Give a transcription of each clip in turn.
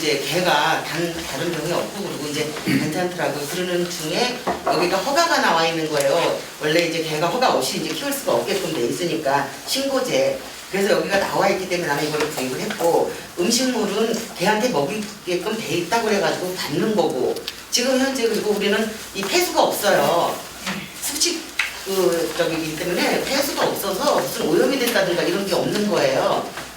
이제 개가 단, 다른 병이 없고 그리고 이제 괜찮더라고요. 그러는 중에 여기가 허가가 나와 있는 거예요. 원래 이제 개가 허가 없이 이제 키울 수가 없게끔 돼 있으니까 신고제. 그래서 여기가 나와 있기 때문에 나는 이거를 구입을 했고 음식물은 개한테 먹이게끔 돼 있다고 그래가지고 받는 거고 지금 현재 그리고 우리는 이 폐수가 없어요. 습식 그 저기기 때문에 폐수가 없어서 무슨 오염이 된다든가 이런 게 없는 거예요.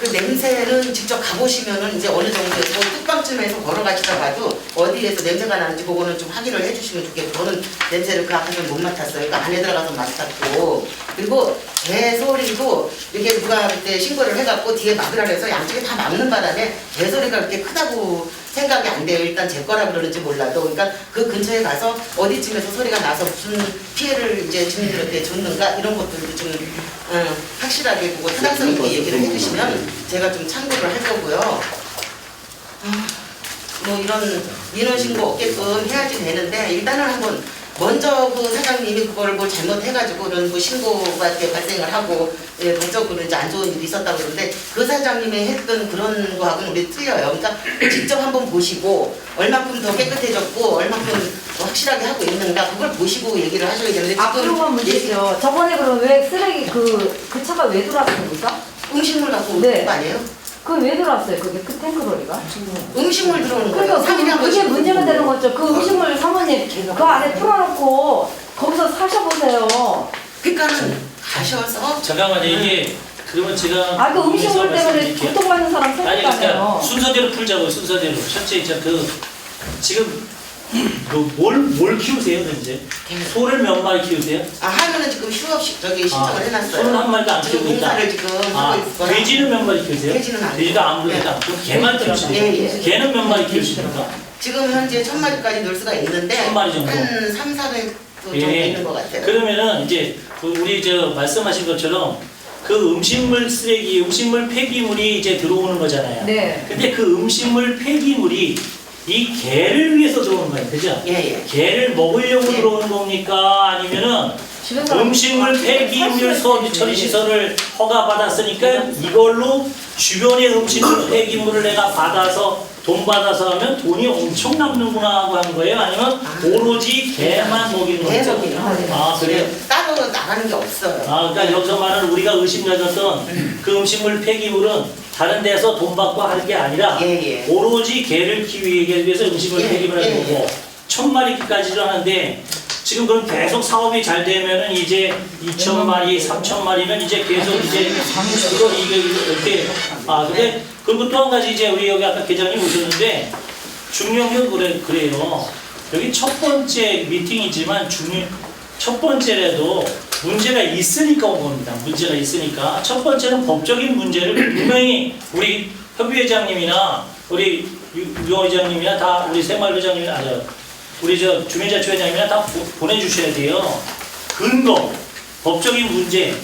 그 냄새는 직접 가보시면은 이제 어느 정도에서 뚝방쯤에서 걸어가시다가도 어디에서 냄새가 나는지 그거는 좀 확인을 해주시면 좋겠고 저는 냄새를 그 앞에서 못 맡았어요. 그 안에 들어가서 맡았고 그리고 개 소리도 이렇게 누가 그때 신고를 해갖고 뒤에 막으라 해서 양쪽에 다 막는 바람에 개 소리가 그렇게 크다고 생각이 안 돼요. 일단 제 거라 그러는지 몰라도 그러니까 그 근처에 가서 어디쯤에서 소리가 나서 무슨 피해를 이제 주민들한테 줬는가 이런 것들도 좀 어, 확실하게 보고 타당성 있게 얘기를 해주시면 제가 좀 참고를 할 거고요. 아, 뭐 이런 민원 신고 없게끔 해야지 되는데 일단은 한번 먼저 그 사장님이 그거를 뭐 잘못해가지고는 뭐 신고가 이렇게 발생을 하고 예, 동적으로 이제 안 좋은 일이 있었다고 그러는데 그 사장님이 했던 그런 거하고는 우리 틀려요. 그러니까 직접 한번 보시고 얼마큼 더 깨끗해졌고 얼마큼 더 확실하게 하고 있는가 그걸 보시고 얘기를 하셔야 되는데 아, 그런 건 얘기- 문제죠. 저번에 그럼 왜 쓰레기 그, 그 차가 왜 들어왔습니까? 음식물 갖고 네. 오는 거 아니에요? 그게 왜 들어왔어요? 그게 그 탱크로리가? 음식물 들어오는 거예요. 그러니까 한 그, 그게 번씩. 문제가 되는 거죠. 그 음식물 사모님 그 안에 풀어놓고 거기서 사셔보세요. 그러니까는 가셔서 잠깐만요 이게 그러면 제가 아, 그 음식물 때문에 말씀드릴게요. 고통받는 사람 아니 그러니까 생겼잖아요. 순서대로 풀자고요 순서대로 첫째 이제 그 지금 뭘 뭘 키우세요 현재 소를 몇 마리 키우세요? 아 하면은 지금 휴업식 저기 신청을 아, 해놨어요. 소는 한 마리도 안 지금 키우고 있다. 공사를 지금 아 하고 있거나. 돼지는 몇 마리 키우세요? 돼지는 안 돼지도 안 네. 물겠다. 그럼 개만 키우시네요. 예, 예. 개는 몇 마리 키우십니까? 지금 현재 천 마리까지 넣을 수가 있는데 천 마리 정도. 한 3, 400 정도 예. 있는 것 같아요. 그러면은 이제 그 우리 저 말씀하신 것처럼 그 음식물 쓰레기, 음식물 폐기물이 이제 들어오는 거잖아요. 네. 근데 그 음식물 폐기물이 이 개를 위해서 들어오는 거예요. 그죠? 예, 예. 개를 먹으려고 예. 들어오는 겁니까? 아니면은 음식물 폐기물 사실- 소- 처리 시설을 허가 받았으니까 이걸로 주변의 음식물 폐기물을 내가 받아서 돈 받아서 하면 돈이 엄청 남는구나 하고 하는 거예요? 아니면 오로지 개만 먹이는 거죠? 계속 아, 그래요? 따로 나가는 게 없어요. 아, 그러니까 여기서 말하는 우리가 의심가졌던 그 음식물 폐기물은 다른 데서 돈 받고 하는 게 아니라 예, 예. 오로지 개를 키우기 위해서 음식물 예, 폐기물을 예, 하는 거고 천 마리까지도 하는데 지금 그럼 계속 사업이 잘 되면은 이제 2천 마리, 3천 마리면 이제 계속 이제 이거 이게 이렇게 아 근데 그리고 또 한 가지 이제 우리 여기 아까 계장님 오셨는데 중요한 게 그래 그래요 여기 첫 번째 미팅이지만 중요 첫 번째라도 문제가 있으니까 온 겁니다. 문제가 있으니까 첫 번째는 법적인 문제를 분명히 우리 협의회장님이나 우리 유- 유원회장님이나 다 우리 새마을회장님이나 아, 저, 우리 저 주민자치회장님이나 다 보- 보내주셔야 돼요. 근거, 법적인 문제.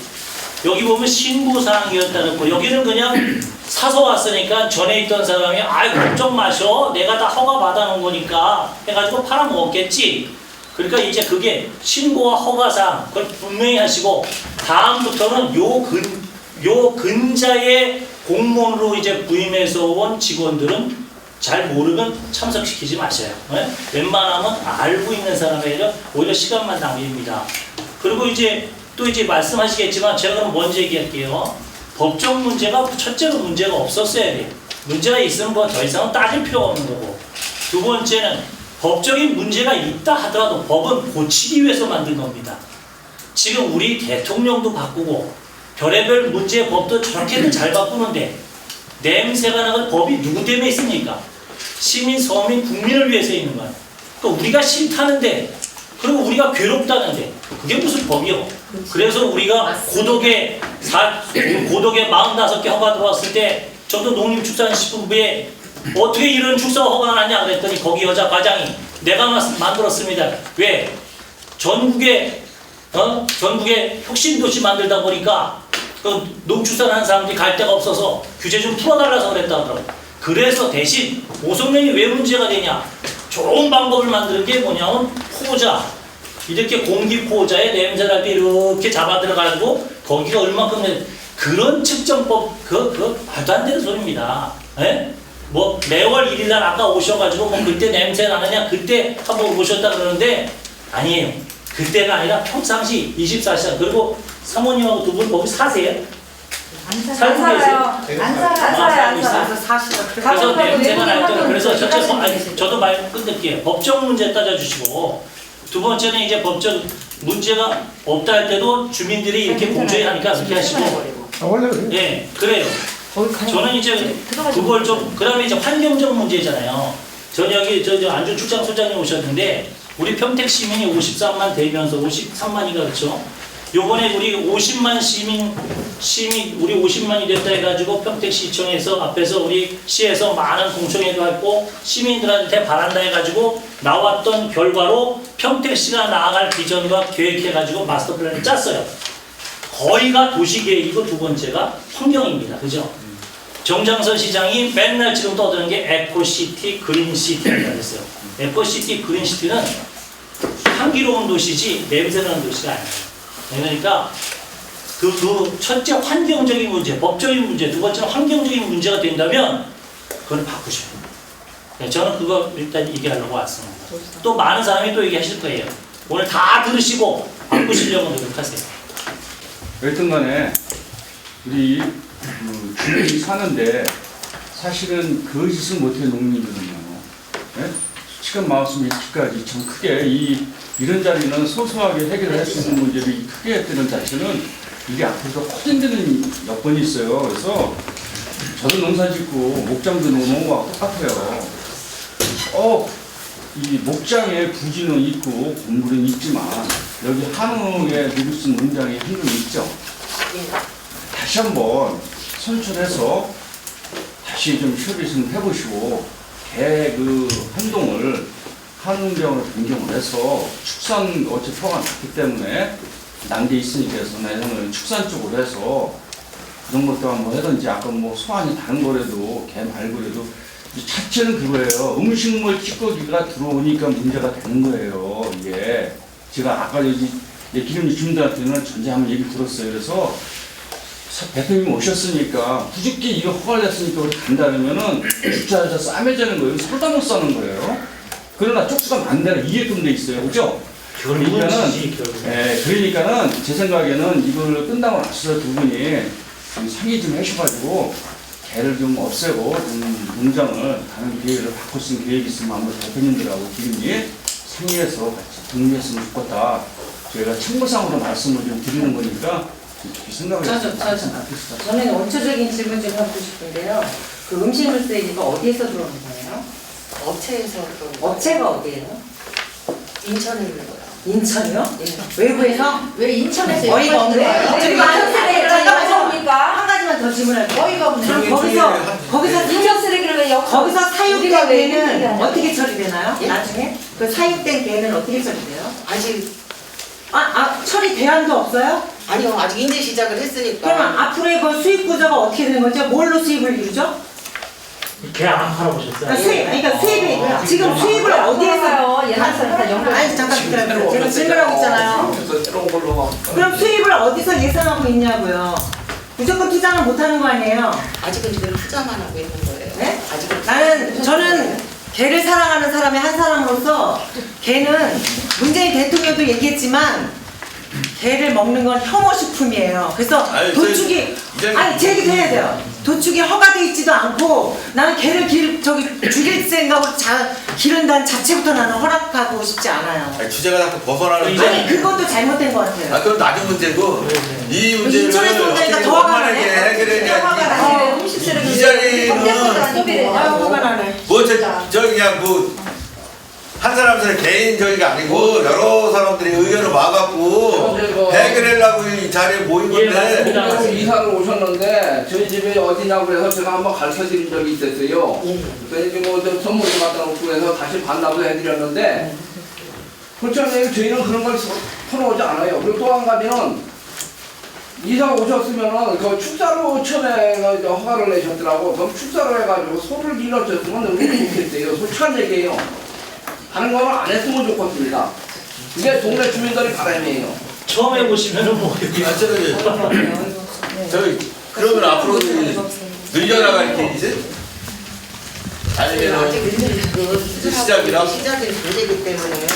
여기 보면 신고사항이었다는 거. 여기는 그냥 사서 왔으니까 전에 있던 사람이 아이 걱정 마셔. 내가 다 허가 받아놓은 거니까 해가지고 팔아먹었겠지. 그러니까 이제 그게 신고와 허가사항 그걸 분명히 하시고 다음부터는 요 근, 요 근자의 공무원으로 이제 부임해서 온 직원들은 잘 모르면 참석시키지 마세요. 네? 웬만하면 알고 있는 사람에게 오히려 시간만 낭비입니다. 그리고 이제 또 이제 말씀하시겠지만 제가 그럼 먼저 얘기할게요. 법적 문제가 첫째로 문제가 없었어야 돼요. 문제가 있으면 뭐 더 이상은 따질 필요가 없는 거고. 두 번째는 법적인 문제가 있다 하더라도 법은 고치기 위해서 만든 겁니다. 지금 우리 대통령도 바꾸고 별의별 문제 법도 저렇게는 잘 바꾸는데 냄새가 나는 법이 누구 때문에 있습니까? 시민, 서민, 국민을 위해서 있는 거야. 그러니까 우리가 싫다는데 그리고 우리가 괴롭다는데 그게 무슨 법이요? 그래서 우리가 고독의 사, 고독의 45개 허가 들어왔을 때 저도 농림축산식품부에 어떻게 이런 축사 허가가 나냐 그랬더니 거기 여자 과장이 내가 마- 만들었습니다. 왜? 전국에 어? 전국에 혁신도시 만들다 보니까 그 농축산 하는 사람들이 갈 데가 없어서 규제 좀 풀어달라서 그랬다 하더라고. 그래서 대신 오성면이 왜 문제가 되냐? 좋은 방법을 만드는 게 뭐냐면 포자. 이렇게 공기 포자에 냄새날 때 이렇게 잡아 들어가지고 거기가 얼마큼 내- 그런 측정법 그, 그 말도 안 되는 소리입니다. 예? 뭐 매월 1일 날 아까 오셔가지고 뭐 그때 냄새 나느냐 그때 한번 오셨다 그러는데 아니에요. 그때가 아니라 평상시 24시간 그리고 사모님하고 두 분 거기 사세요? 안 살고 살아요. 계세요? 안 살아, 안 아, 살아, 살고 안 있어요? 살아. 그래서 사실은 그래서 가족하고 냄새가 날 외국인 때는 그래서 첫째 들어가시면 아니. 저도 말 끝낼게요. 법적 문제 따져주시고 두 번째는 이제 법적 문제가 없다 할 때도 주민들이 이렇게 공조하니까 그렇게 하시고 아, 원래 그래요. 예 그래요. 거기 가요. 저는 이제 들어가지 그걸 좀 그다음에 이제 환경적 문제잖아요. 저녁에 저, 저 안주 출장 소장님 오셨는데 우리 평택 시민이 53만 되면서 53만이가 그렇죠. 요번에 우리 50만 시민 시민 우리 50만이 됐다 해가지고 평택 시청에서 앞에서 우리 시에서 많은 공청회도 했고 시민들한테 바란다 해가지고 나왔던 결과로 평택시가 나아갈 비전과 계획해가지고 마스터 플랜을 짰어요. 거의가 도시 계획이고 두 번째가 환경입니다. 그죠? 정장선 시장이 맨날 지금 떠드는 게 에코시티, 그린시티라고 했어요. 에코시티, 그린시티는 향기로운 도시지 냄새나는 도시가 아니에요. 그러니까 그, 그 첫째 환경적인 문제, 법적인 문제, 두 번째는 환경적인 문제가 된다면 그걸 바꾸셔야 돼요. 네, 저는 그거 일단 얘기하려고 왔습니다. 또 많은 사람이 또 얘기하실 거예요. 오늘 다 들으시고 바꾸시려고 노력하세요. 여튼 간에 우리 그 주민이 사는데 사실은 그 짓을 못해 농민들은요. 예? 지금 말씀 이렇게까지 참 크게 이 이런 자리는 소소하게 해결할 수 있는 문제를 이 크게 했다는 자체는 이게 앞으로도 커진다는 여건이 있어요. 그래서 저도 농사 짓고 목장도 거하고 똑같아요. 어, 이 목장에 부지는 있고 건물은 있지만 여기 한우에 누구 쓴 농장이 한군 있죠. 다시 한번 선출해서 다시 좀 협의를 해보시고 개그 한동을 한농장으로 변경을 해서 축산 어차피 표가 났기 때문에 난게 있으니까 해서 내년은 축산 쪽으로 해서 그런 것도 한번 하든지 아까 뭐 소환이 다른 거라도 개 말고라도 이 자체는 그거예요. 음식물 찌꺼기가 들어오니까 문제가 되는 거예요. 이게 제가 아까 여기 기름이 주민들한테는 전제 한번 얘기 들었어요. 그래서 사- 대표님 오셨으니까 부족히 이거 허가를 냈으니까 우리 간다면은 주차해서 싸매자는 거예요. 살다 못 사는 거예요. 그러나 쪽수가 많다는 이해금 돼 있어요. 그죠? 그러니까는. 예, 그러니까는 제 생각에는 이걸 끝나고 나서 두 분이 좀 상의 좀 하셔가지고 개를 좀 없애고 좀 농장을 가는 계획을 바꿀 수 있는 계획이 있으면 한번 대표님들하고 기름이 상의해서 같이 동의했으면 좋겠다. 저희가 참고상으로 말씀을 좀 드리는 거니까 생각을 저, 저, 저, 저. 저는 원초적인 질문 좀 하고 싶은데요. 그 음식물 쓰레기가 어디에서 들어오는 거예요? 업체에서 또 업체가 어디예요? 인천에 있는 거예요. 인천이요? 외부에서? 왜 인천에서 어이가 없네. 저기 많은 세대를 잠깐만요. 잠깐만요. 한 가지만 더 질문할게요. 어이가 없네. 그럼 거기서, 거기서 인천 쓰레기를 왜 여기서 거기서 우리가 사육된 왜 개는 얘기하냐고. 어떻게 처리되나요? 예? 나중에? 그 사육된 개는 어떻게 처리돼요? 아직 아, 아, 처리 대안도 없어요? 아니요 아직 인제 시작을 했으니까. 그러면 앞으로의 그 수입 구조가 어떻게 되는 거죠? 뭘로 수입을 이루죠? 개안 팔아보셨어요? 그러니까 수입, 그러니까 수입이 어. 지금 수입을 어디에서 어디에서 옛날서 다 연결. 아니 잠깐 기다려요. 제가 질문하고 있잖아요. 새로운 걸로 그럼 수입을 어디서 예상하고 있냐고요? 무조건 투자는 못하는 거 아니에요? 아직은 지금 투자만 하고 있는 거예요. 네? 아직은 나는 저는 개를 사랑하는 사람의 한 사람으로서 개는 문재인 대통령도 얘기했지만 개를 먹는 건 혐오 식품이에요. 그래서 아니, 도축이 이제- 아니 제 얘기도 해야 돼요. 도축이 허가돼 있지도 않고 나는 개를 길 저기 죽일 생각으로 자, 기른다는 자체부터 나는 허락하고 싶지 않아요. 아니, 주제가 자꾸 벗어나는데 아니 그것도 잘못된 것 같아요. 아 그건 낮은 문제고 이 문제를 인천에서 온다니까 어떻게 더 화가 원만하게 나네. 화가 해결해야지 나네. 어, 음식 쓰레기. 이 자리는 아유 화가 나네. 뭐저 저 그냥 뭐한 사람들 개인 저기가 아니고 여러 사람들이 의견을 와갖고 해결하려고 이 자리에 모인 예, 건데 맞습니다. 지금 이사를 오셨는데 저희 집이 어디냐고 그래서 제가 한번 가르쳐 드린 적이 있었어요. 그래서 이제 뭐좀 선물도 갖다 놓고 그래서 다시 반납을 해드렸는데 그렇잖아요. 저희는 그런 걸 풀어오지 않아요. 그리고 또 한 가지는 이사 오셨으면은 그 축사로 처음에 그 허가를 내셨더라고. 그럼 축사로 해가지고 소를 길러줬으면 너무 좋겠어요. 솔직한 얘기예요. 다른 거는 안 했으면 좋겠습니다. 이게 동네 주민들의 바람이에요. 처음 해보시면은 뭐 아, 저기 저기 그러면 앞으로 늘려나갈 게 이제 아니면은 그 시작이라? 시작은 문제이기 때문에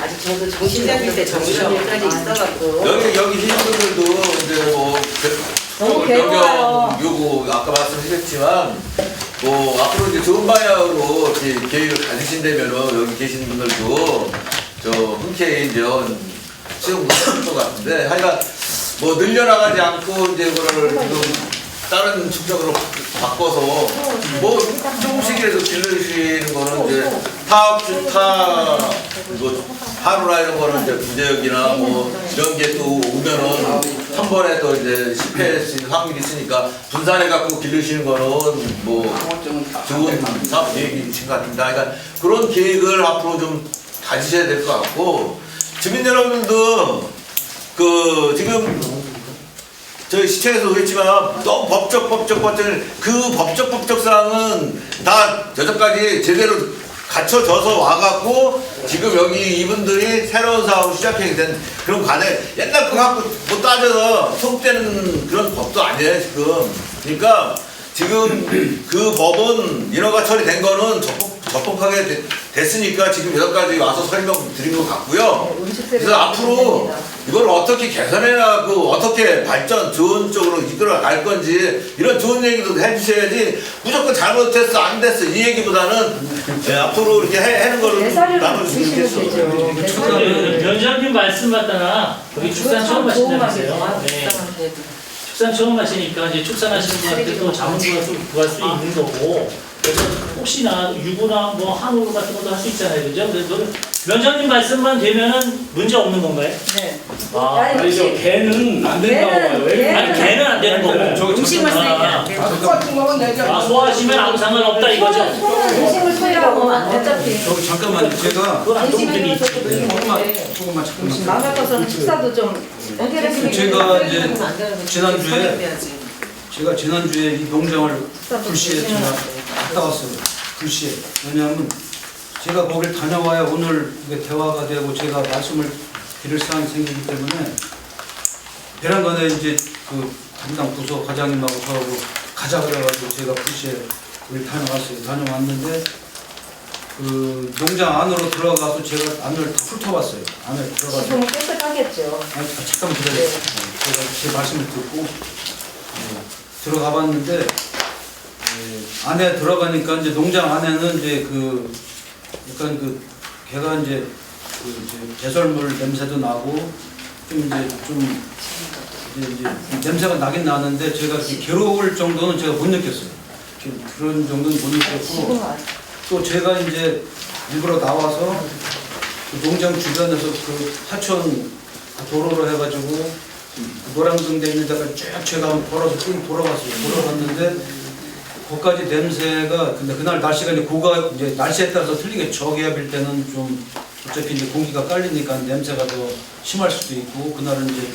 아직 저도 정신적일 때 정신일까지 있어갖고. 여기 여기 계신 분들도 이제 뭐 그- 너무 그 괴로워요. 변경 요구 아까 말씀하셨지만 뭐 앞으로 이제 좋은 방향으로 이렇게 계획을 가지신다면은 여기 계신 분들도 저 흔쾌히 이제 수용 못할 것 같은데 하여간 뭐 늘려나가지 않고 이제 그거를 지금 다른 축적으로 바꿔서 뭐 조금씩이라도 길러주시는 거는 이제 타업 타 뭐, 하루나 이런 거는 이제 부재역이나 뭐 이런 게 또 오면은 한 번에 또 이제 실패할 수 있는 확률이 있으니까 분산해 갖고 길르시는 거는 뭐 좋은 사업 계획이신 것 같습니다. 그러니까 그런 계획을 앞으로 좀 가지셔야 될 것 같고 주민 여러분들도 그 지금 저희 시청에서 그랬지만 너무 법적 법적 법적 그 법적 법적 사항은 다 여태까지 제대로 갖춰져서 와갖고 지금 여기 이분들이 새로운 사업을 시작하게 된 그런 과정 옛날 거 갖고 못 따져서 속되는 그런 법도 아니에요 지금. 그러니까 지금 그 법은 인허가 처리된 거는 적법, 적법하게 되- 됐으니까 지금 여기까지 와서 설명 드린 것 같고요 그래서 앞으로 이걸 어떻게 개선해나가고 어떻게 발전 좋은 쪽으로 이끌어 갈 건지 이런 좋은 얘기도 해주셔야지 무조건 잘못했어 안 됐어 이 얘기보다는 예, 앞으로 이렇게 해, 하는 거를 대사료를 나눠주시면 주시면 좋겠어. 되죠. 대사료를. 면장님 말씀 받다가 여기 축산 처음 좋은 하신다면서요. 말이죠. 네. 축산한테도. 축산 처음 하시니까 이제 축산하시는 분한테도 자문구가 좀 구할 수 있는 거고 그래서 혹시나 유구나 뭐 한우 같은 것도 할 수 있잖아요, 그죠? 그래서 면장님 말씀만 되면은 문제 없는 건가요? 네. 아, 아니, 아니죠. 개는 안 된다고 개는- 봐요. 왜? 개는- 아니 걔는 안 되는 거고. 저기 안 돼요. 똑같은 거면 내가 아, 소화하시면 아무 상관없다 이거죠. 음식물 소리라고 어차피 저기 잠깐만 제가 그건 안 좋은 분이 음식물에서도 있지. 조금만 조금만 잠깐만 마음 같아서는 식사도 좀 연결해서 제가 이제 지난주에 제가 지난주에 이 농장을 불시에 제가 갔다 왔어요. 불시에. 왜냐하면 제가 거길 다녀와야 오늘 이게 대화가 되고 제가 말씀을 드릴 사항이 생기기 때문에 베란간에 이제 그 담당 부서 과장님하고 저하고 가자 그래가지고 제가 불시에 거기 다녀왔어요. 다녀왔는데 그 농장 안으로 들어가서 제가 안을 다 훑어봤어요. 안에 들어가서. 지금은 깨끗하겠죠. 아니, 아, 잠깐만 기다려요. 어, 제가 제 말씀을 듣고 어, 들어가 봤는데 에, 안에 들어가니까 이제 농장 안에는 이제 그 약간 그 개가 이제 그 이제 배설물 냄새도 나고 좀 이제 좀 이제, 이제 냄새가 나긴 나는데 제가 괴로울 정도는 제가 못 느꼈어요. 그런 정도는 못 느꼈고 지금 와. 또 제가 이제 일부러 나와서 그 농장 주변에서 그 하천 도로로 해가지고 그 노량등 되는 데가 쭉 제가 한번 걸어서 쭉 돌아갔어요. 돌아갔는데 거기까지 냄새가 근데 그날 날씨가 이제 고가 이제 날씨에 따라서 틀리게 저기압일 때는 좀 어차피 이제 공기가 깔리니까 냄새가 더 심할 수도 있고 그날은 이제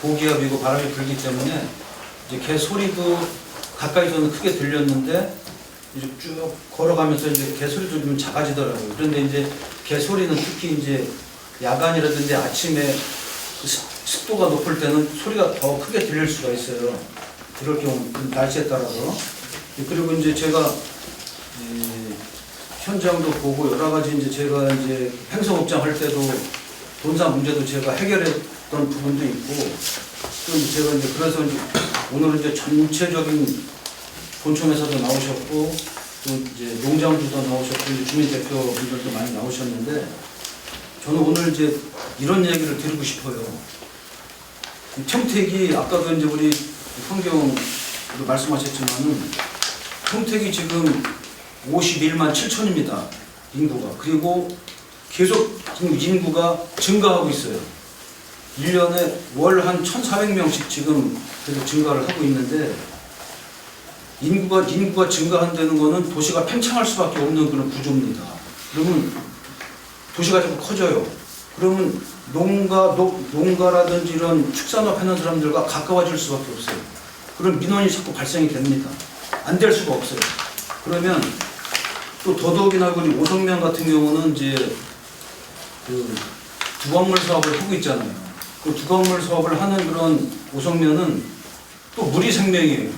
고기압이고 바람이 불기 때문에 이제 개 소리도 가까이서는 크게 들렸는데 이제 쭉 걸어가면서 이제 개 소리도 좀 작아지더라고요. 그런데 이제 개 소리는 특히 이제 야간이라든지 아침에 그 습- 습도가 높을 때는 소리가 더 크게 들릴 수가 있어요. 그럴 경우 그 날씨에 따라서 그리고 이제 제가 이 현장도 보고 여러 가지 이제 제가 이제 행성업장 할 때도 돈사 문제도 제가 해결했던 부분도 있고 또 제가 이제 그래서 이제 오늘은 이제 전체적인 본청에서도 나오셨고 또 이제 농장주도 나오셨고 이제 주민 대표분들도 많이 나오셨는데 저는 오늘 이제 이런 얘기를 드리고 싶어요. 이 평택이 아까도 이제 우리 성경도 말씀하셨지만은 평택이 지금 51만 7천입니다. 인구가. 그리고 계속 지금 인구가 증가하고 있어요. 1년에 월 한 1,400명씩 지금 계속 증가를 하고 있는데 인구가 인구가 증가한다는 거는 도시가 팽창할 수밖에 없는 그런 구조입니다. 그러면 도시가 자꾸 커져요. 그러면 농가 농, 농가라든지 이런 축산업 하는 사람들과 가까워질 수밖에 없어요. 그런 민원이 자꾸 발생이 됩니다. 안 될 수가 없어요. 그러면 또 더더욱이나 우리 오성면 같은 경우는 이제 그 두건물 사업을 하고 있잖아요. 그 두건물 사업을 하는 그런 오성면은 또 물이 생명이에요.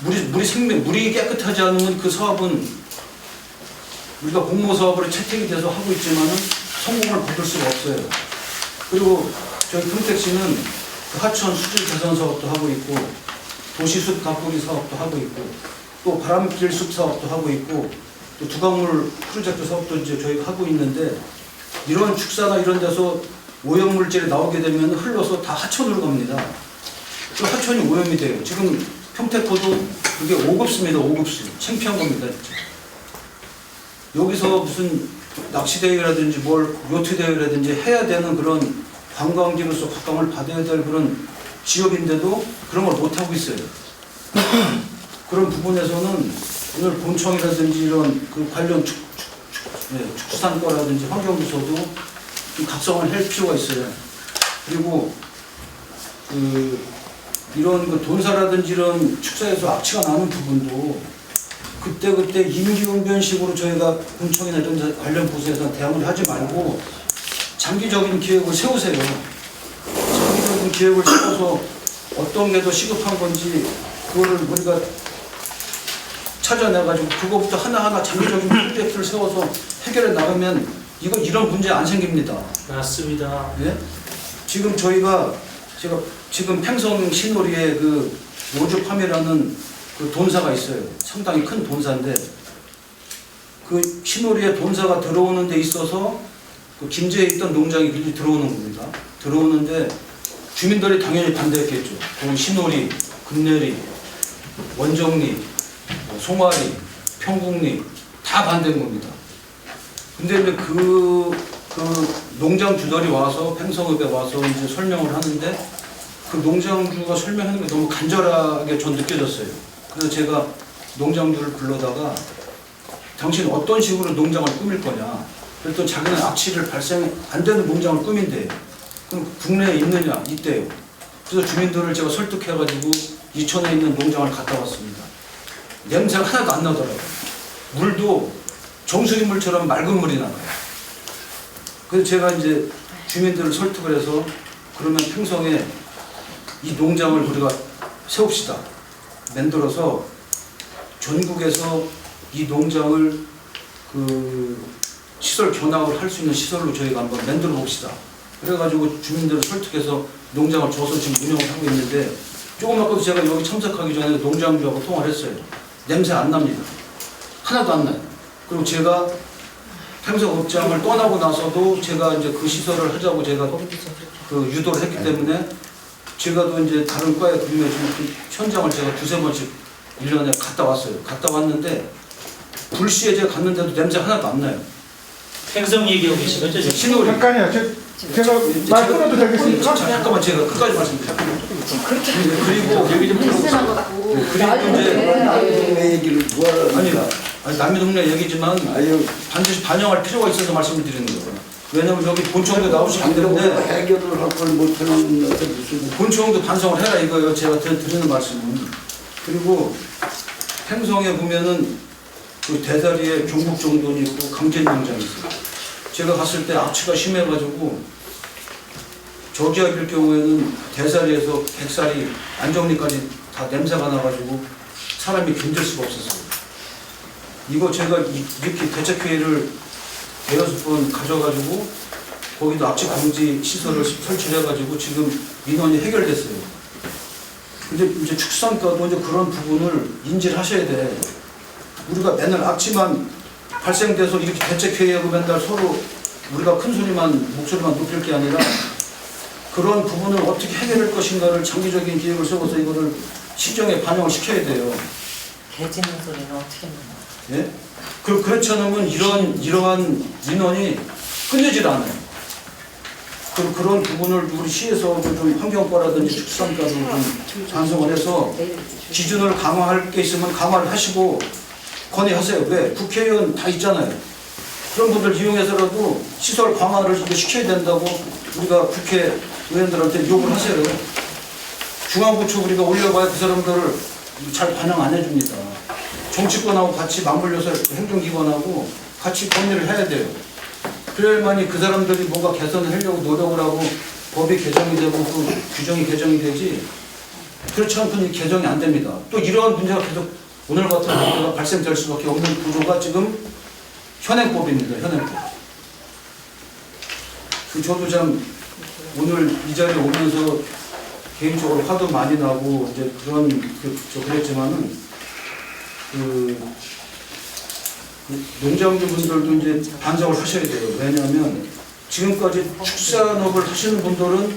물이 물이 생명 물이 깨끗하지 않으면 그 사업은 우리가 공모 사업으로 채택이 돼서 하고 있지만은 성공을 거둘 수가 없어요. 그리고 저희 평택시는 그 하천 수질 개선 사업도 하고 있고 도시숲 가꾸기 사업도 하고 있고 또 바람길 숲 사업도 하고 있고 또 두강물 프로젝트 사업도 이제 저희가 하고 있는데 이런 축사나 이런 데서 오염물질이 나오게 되면 흘러서 다 하천으로 갑니다. 그 하천이 오염이 돼요. 지금 평택포도 그게 5급수입니다. 5급수. 창피한 겁니다. 여기서 무슨 낚시대회라든지 뭘 요트대회라든지 해야 되는 그런 관광지로서 각광을 받아야 될 그런 지역인데도 그런 걸 못하고 있어요. 그런 부분에서는 오늘 본청이라든지 이런 그 관련 축, 축, 축, 네, 축산과라든지 환경부서도 좀 각성을 할 필요가 있어요. 그리고 그 이런 그 돈사라든지 이런 축사에서 악취가 나는 부분도 그때 그때 임기응변식으로 저희가 군청이나 이런 데 관련 부서에서 대응을 하지 말고 장기적인 계획을 세우세요. 계획을 세워서 어떤 게 더 시급한 건지 그거를 우리가 찾아내가지고 그거부터 하나하나 장기적인 프로젝트를 세워서 해결해 나가면 이거 이런 문제 안 생깁니다. 맞습니다. 예? 지금 저희가 제가 지금 팽성 신호리에 그 오죽함이라는 그 돈사가 있어요. 상당히 큰 돈사인데 그 신호리에 돈사가 들어오는 데 있어서 그 김제에 있던 농장이 들어오는 겁니다. 들어오는데 주민들이 당연히 반대했겠죠. 그 신호리, 금내리, 원정리, 뭐 송화리, 평국리 다 반대인 겁니다. 근데 이제 그, 그 농장 주들이 와서 팽성읍에 와서 이제 설명을 하는데 그 농장주가 설명하는 게 너무 간절하게 전 느껴졌어요. 그래서 제가 농장주를 불러다가 당신 어떤 식으로 농장을 꾸밀 거냐. 그랬더니 자기는 악취를 발생 안 되는 농장을 꾸민대요. 그럼 국내에 있느냐? 있대요. 그래서 주민들을 제가 설득해가지고 이천에 있는 농장을 갔다 왔습니다. 냄새가 하나도 안 나더라고요. 물도 정수리 물처럼 맑은 물이 나와요. 그래서 제가 이제 주민들을 설득을 해서 그러면 평성에 이 농장을 우리가 세웁시다. 만들어서 전국에서 이 농장을 그 시설 견학을 할 수 있는 시설로 저희가 한번 만들어 봅시다. 그래가지고 주민들을 설득해서 농장을 줘서 지금 운영을 하고 있는데 조금 아까도 제가 여기 참석하기 전에 농장주하고 통화를 했어요. 냄새 안 납니다. 하나도 안 나요. 그리고 제가 평생 업장을 떠나고 나서도 제가 이제 그 시설을 하자고 제가 그 유도를 했기 때문에 제가 또 이제 다른 과에 근무해 준 현장을 제가 두세 번씩 1년에 갔다 왔어요. 갔다 왔는데 불시에 제가 갔는데도 냄새 하나도 안 나요. 팽성 얘기하고? 지금? 신호리. 잠깐요. 저, 제가 말 끊어도 되겠습니까? 자, 잠깐만 제가 끝까지 말씀드릴게요. 그리고 얘기 좀 들어보세요. 네, 그리고 이제 내 얘기를 누가 아니다. 아니, 남의 동네 얘기지만 아유, 반드시 반영할 필요가 있어서 말씀을 드리는 거예요. 왜냐면 여기 본청도 나오시기 때문에 해결을 할걸 못하는 어떤 무슨 본청도 반성을 해라 이거예요. 제가 드- 드리는 말씀은. 그리고 행성에 보면은 그 대다리에 경북정돈이 있고 강진농장이 있어요. 제가 갔을 때 악취가 심해가지고 저기압일 경우에는 대사리에서 객살이 안정리까지 다 냄새가 나가지고 사람이 견딜 수가 없었어요. 이거 제가 이- 이렇게 대책회의를 대여섯 번 가져가지고 거기도 악취 방지 시설을 설치를 해가지고 지금 민원이 해결됐어요. 근데 이제 축산과도 이제 그런 부분을 인지를 하셔야 돼. 우리가 맨날 악취만 발생돼서 이렇게 대책회의하고 맨날 서로 우리가 큰 소리만 목소리만 높일 게 아니라 그런 부분을 어떻게 해결할 것인가를 장기적인 계획을 세워서 이거를 시정에 반영을 시켜야 돼요. 개 짖는 소리는 어떻게 먹나? 예? 그, 그렇지 않으면 이런, 이러한 민원이 끝내질 않아요. 그, 그런 부분을 우리 시에서 좀 환경과라든지 축산과도 좀 반성을 해서 기준을 강화할 게 있으면 강화를 하시고 건의하세요. 왜? 국회의원 다 있잖아요. 그런 분들 이용해서라도 시설 강화를 시켜야 된다고 우리가 국회 의원들한테 요구를 하세요. 중앙부처 우리가 올려봐야 그 사람들을 잘 반영 안 해줍니다. 정치권하고 같이 맞물려서 행정기관하고 같이 건의를 해야 돼요. 그래야만이 그 사람들이 뭔가 개선을 하려고 노력을 하고 법이 개정이 되고 그 규정이 개정이 되지 그렇지 않고는 개정이 안 됩니다. 또 이러한 문제가 계속 오늘 같은 문제가 발생될 수밖에 없는 구조가 지금 현행법입니다. 현행법. 그 저도 참 오늘 이 자리에 오면서 개인적으로 화도 많이 나고 이제 그런 그, 저 그랬지만은 그, 그 농장주 분들도 이제 반성을 하셔야 돼요. 왜냐하면 지금까지 축산업을 하시는 분들은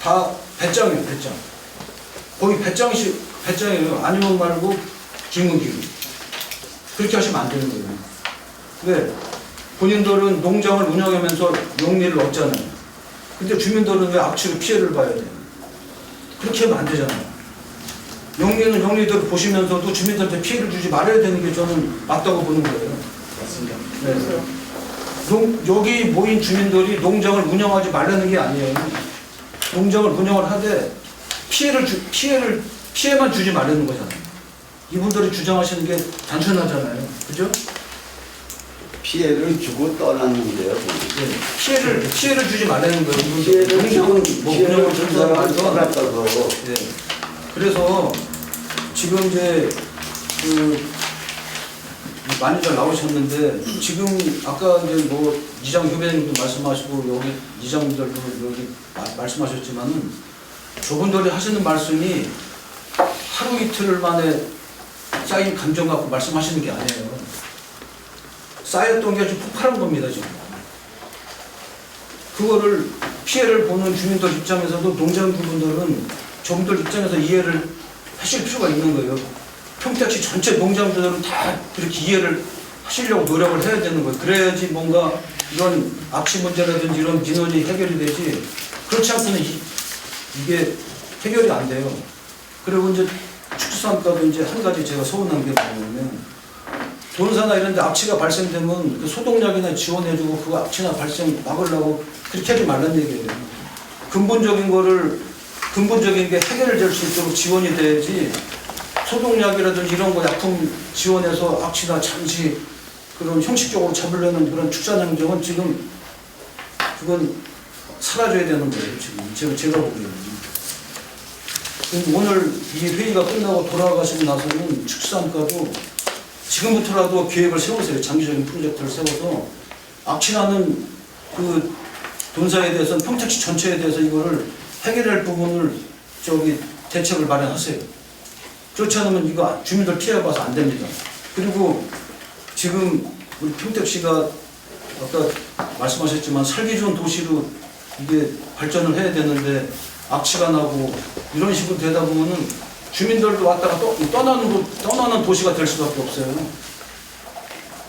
다 배짱이에요, 배짱. 거기 배짱시 배짱이에요. 아니면 말고 기문기문. 그렇게 하시면 안 되는 거예요. 왜? 본인들은 농장을 운영하면서 용리를 얻잖아요. 근데 주민들은 왜 악취로 피해를 봐야 돼요? 그렇게 하면 안 되잖아요. 용리는 용리대로 보시면서도 주민들한테 피해를 주지 말아야 되는 게 저는 맞다고 보는 거예요. 맞습니다. 네. 농, 여기 모인 주민들이 농장을 운영하지 말라는 게 아니에요. 농장을 운영을 하되 피해를 주, 피해를 피해만 주지 말라는 거잖아요. 이분들이 주장하시는 게 단순하잖아요. 그죠? 피해를 주고 떠났는데요. 네. 피해를 피해를 주지 말라는 거예요. 피해를 주고 뭐 피해를 운영을 준 사람을 떠났다고. 네. 그래서 지금 이제 그 많이들 나오셨는데 지금 아까 이제 뭐 이장 후배님도 말씀하시고 여기 이장들도 여기 마- 말씀하셨지만은 저분들이 하시는 말씀이 하루 이틀 만에 쌓인 감정 갖고 말씀하시는 게 아니에요. 쌓였던 게 아주 폭발한 겁니다 지금. 그거를 피해를 보는 주민들 입장에서도 농장주분들은 저분들 입장에서 이해를 하실 필요가 있는 거예요. 평택시 전체 농장주들은 다 그렇게 이해를 하시려고 노력을 해야 되는 거예요. 그래야지 뭔가 이런 악취 문제라든지 이런 민원이 해결이 되지. 그렇지 않고는 이, 이게 해결이 안 돼요. 그리고 이제 축산가도 이제 한 가지 제가 서운한 게 뭐냐면 본사나 이런 데 악취가 발생되면 그 소독약이나 지원해주고 그 악취나 발생 막으려고 그렇게 하지 말란 얘기예요. 근본적인 거를 근본적인 게 해결될 수 있도록 지원이 돼야지 소독약이라든지 이런 거 약품 지원해서 악취나 잠시 그런 형식적으로 잡으려는 그런 축산 행정은 지금 그건 사라져야 되는 거예요. 지금 제가 제가 보기에는. 오늘 이 회의가 끝나고 돌아가시고 나서는 축산과도 지금부터라도 계획을 세우세요. 장기적인 프로젝트를 세워서 악취나는 그 돈사에 대해서는 평택시 전체에 대해서 이거를 해결할 부분을 저기 대책을 마련하세요. 그렇지 않으면 이거 주민들 피해봐서 안 됩니다. 그리고 지금 우리 평택시가 아까 말씀하셨지만 살기 좋은 도시로 이게 발전을 해야 되는데 악취가 나고 이런 식으로 되다 보면은 주민들도 왔다가 또 떠나는 도, 떠나는 도시가 될 수밖에 없어요.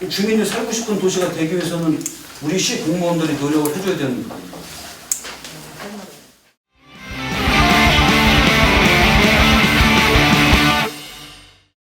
주민이 살고 싶은 도시가 되기 위해서는 우리 시 공무원들이 노력을 해줘야 되는 거예요.